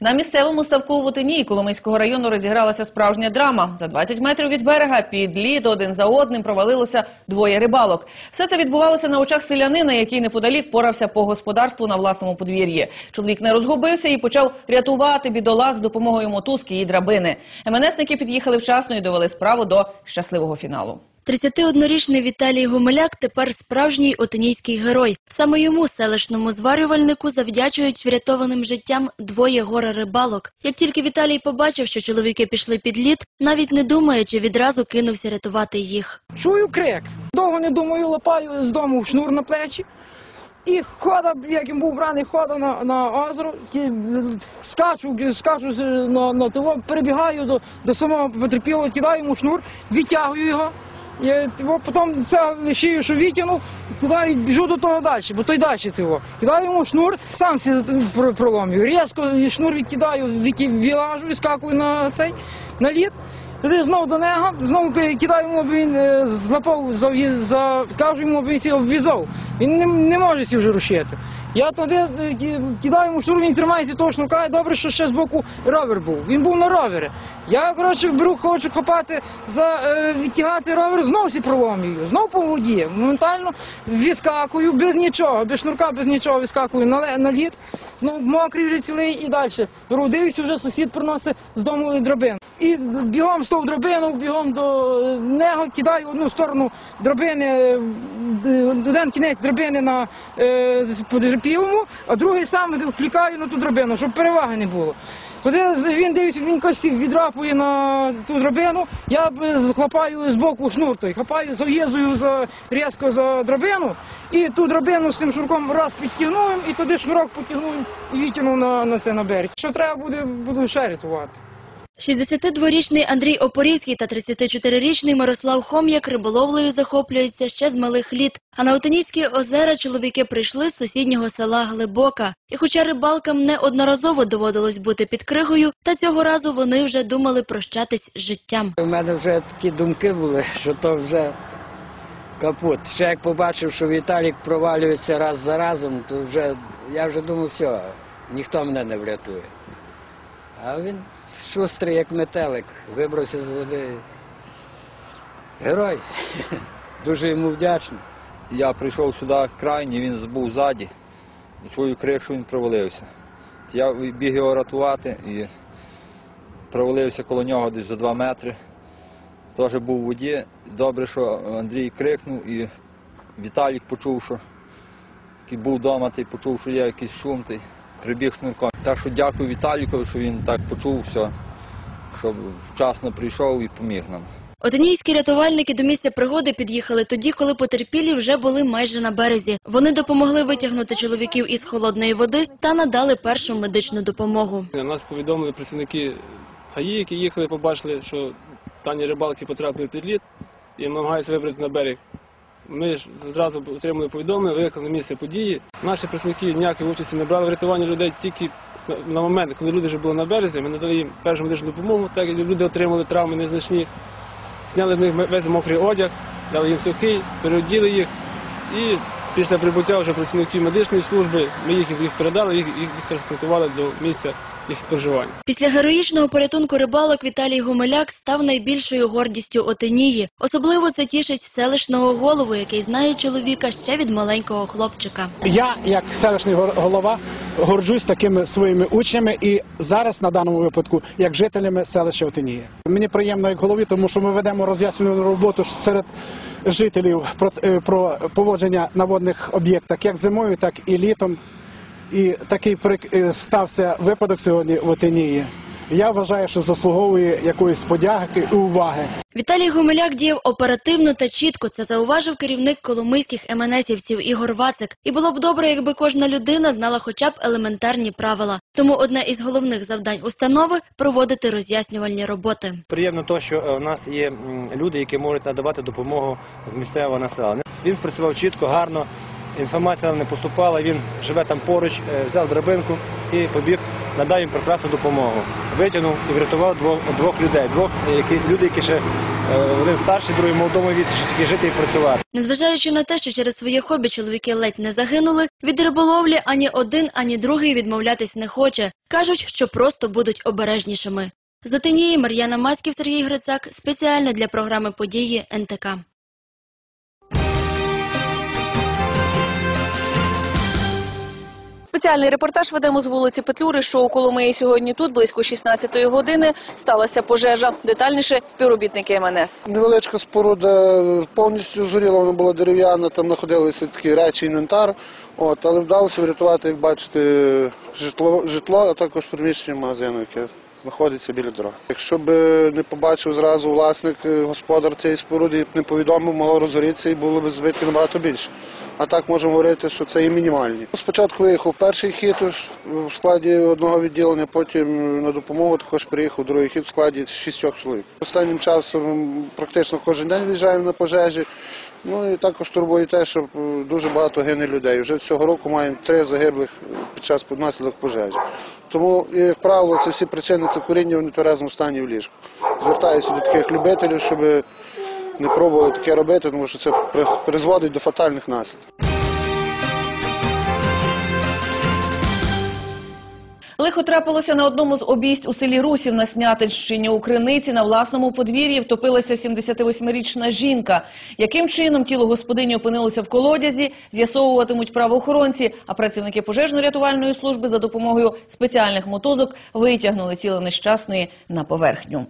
На місцевому ставку у Вотині Коломийського району розігралася справжня драма. За 20 метрів від берега під лід один за одним провалилося двоє рибалок. Все це відбувалося на очах селянина, який неподалік порався по господарству на власному подвір'ї. Чоловік не розгубився і почав рятувати бідолах з допомогою мотузки і драбини. МНСники під'їхали вчасно і довели справу до щасливого фіналу. 31-річний Віталій Гомеляк тепер справжній отинійський герой. Саме йому, селищному зварювальнику, завдячують врятованим життям двоє гора рибалок. Як тільки Віталій побачив, що чоловіки пішли під лід, навіть не думаючи, відразу кинувся рятувати їх. Чую крик. Довго не думаю, лапаю з дому шнур на плечі. І хода, як він був браний, хода на, на озеро, скачу, скачу на, на того, перебігаю до, до самого потерпілого, кидаю йому шнур, відтягую його. І його потім це лишію, що витягнув, кидаю, біжу до того далі, бо той далі цього. Кидаю йому шнур, сам всі проломлюю. Різко шнур відкидаю, вілажу, скакую на цей на лід. Тоді знову до нього, знову кидаю йому, аби він е, злапав, кажу йому, він сі обв'язав. Він не, не може сі вже рушити. Я тоді е, кидаю йому шнур, він тримається того шнурка, і добре, що ще з боку ровер був. Він був на ровері. Я, коротше, беру, хочу хопати, за, е, відтягати ровер, знову сі проломлюю, знову по воді. Моментально відскакую, без нічого, без шнурка, без нічого відскакую на, на лід, знову мокрий вже цілий і далі. Беру, вже сусід приносить з дому драбин. І бігом з того драбину, бігом до е, нього, кидаю одну сторону драбини, е, один кінець драбини на е, а другий сам вклікаю на ту драбину, щоб переваги не було. Тоді він дивиться, він якось відрапує на ту драбину, я б хлопаю з боку шнур той, хапаю, зав'язую за, різко за драбину, і ту драбину з тим шнурком раз підтягнув, і туди шнурок потягнув і відтягнув на, на це на берег. Що треба буде, буду ще рятувати. 62-річний Андрій Опорівський та 34-річний Мирослав Хом'як риболовлею захоплюються ще з малих літ. А на Отинійські озера чоловіки прийшли з сусіднього села Глибока. І хоча рибалкам неодноразово доводилось бути під кригою, та цього разу вони вже думали прощатись з життям. У мене вже такі думки були, що то вже капут. Ще як побачив, що Віталік провалюється раз за разом, то вже я вже думав, все, ніхто мене не врятує. А він шустрий, як метелик, вибрався з води. Герой. Дуже йому вдячний. Я прийшов сюди крайній, він був ззаді. Чую крик, що він провалився. Я біг його рятувати і провалився коло нього десь за два метри. Теж був у воді. Добре, що Андрій крикнув і Віталік почув, що був вдома, почув, що є якийсь шум, той прибіг шнурком. Так що дякую Віталікові, що він так почув все, що вчасно прийшов і поміг нам. Отинійські рятувальники до місця пригоди під'їхали тоді, коли потерпілі вже були майже на березі. Вони допомогли витягнути чоловіків із холодної води та надали першу медичну допомогу. Нас повідомили працівники ГАІ, які їхали, побачили, що дані рибалки потрапили під лід і намагаються вибрати на берег. Ми ж зразу отримали повідомлення, виїхали на місце події. Наші працівники ніякої участі не брали в рятуванні людей тільки на момент, коли люди вже були на березі, ми надали їм першу медичну допомогу, так як люди отримали травми незначні. Зняли з них весь мокрий одяг, дали їм сухий, переоділи їх. І після прибуття вже працівників медичної служби ми їх, їх передали, їх, їх транспортували до місця їх проживання. Після героїчного порятунку рибалок Віталій Гомеляк став найбільшою гордістю Отинії. Особливо це тішить селищного голову, який знає чоловіка ще від маленького хлопчика. Я, як селищний голова, горджусь такими своїми учнями і зараз на даному випадку як жителями селища Отинії. Мені приємно як голові, тому що ми ведемо роз'яснювальну роботу серед жителів про, е, про поводження на водних об'єктах як зимою, так і літом. І такий прик- стався випадок сьогодні в Отинії. Я вважаю, що заслуговує якоїсь подяки і уваги. Віталій Гомеляк діяв оперативно та чітко. Це зауважив керівник коломийських МНСівців Ігор Вацик. І було б добре, якби кожна людина знала хоча б елементарні правила. Тому одне із головних завдань установи проводити роз'яснювальні роботи. Приємно те, що е, у нас є люди, які можуть надавати допомогу з місцевого населення. Він спрацював чітко, гарно. Інформація не поступала. Він живе там поруч, е, взяв драбинку і побіг, надав їм прекрасну допомогу. Витягнув і врятував двох, двох людей. Двох які люди, які ще Е, Один старший, другий молодому віці, що тільки жити і працювати. Незважаючи на те, що через своє хобі чоловіки ледь не загинули, від риболовлі ані один, ані другий відмовлятись не хоче. Кажуть, що просто будуть обережнішими. З Отинії Мар'яна Мацьків, Сергій Грицак спеціально для програми події НТК. Спеціальний репортаж ведемо з вулиці Петлюри, що у Коломиї сьогодні тут, близько 16-ї години, сталася пожежа. Детальніше співробітники МНС. Невеличка споруда повністю згоріла, вона була дерев'яна, там знаходилися такі речі, інвентар. От, але вдалося врятувати, як бачите, житло а також приміщення магазину, яке знаходиться біля дороги. Якщо б не побачив зразу власник, е, господар цієї споруди, не повідомив, могло розгорітися і було б збитки набагато більше. А так можемо говорити, що це і мінімальні. Спочатку виїхав перший хід в складі одного відділення, потім на допомогу також приїхав другий хід в складі шістьох чоловік. Останнім часом практично кожен день виїжджаємо на пожежі. Ну і також турбує те, що е, дуже багато гине людей. Вже цього року маємо три загиблих під час наслідок пожежі. Тому, як правило, це всі причини це куріння в нетверезому стані в ліжку. Звертаюся до таких любителів, щоб не пробували таке робити, тому що це призводить до фатальних наслідків. Лихо трапилося на одному з обійсть у селі Русів на Снятинщині. У криниці на власному подвір'ї втопилася 78-річна жінка. Яким чином тіло господині опинилося в колодязі, з'ясовуватимуть правоохоронці, а працівники пожежно-рятувальної служби за допомогою спеціальних мотузок витягнули тіло нещасної на поверхню.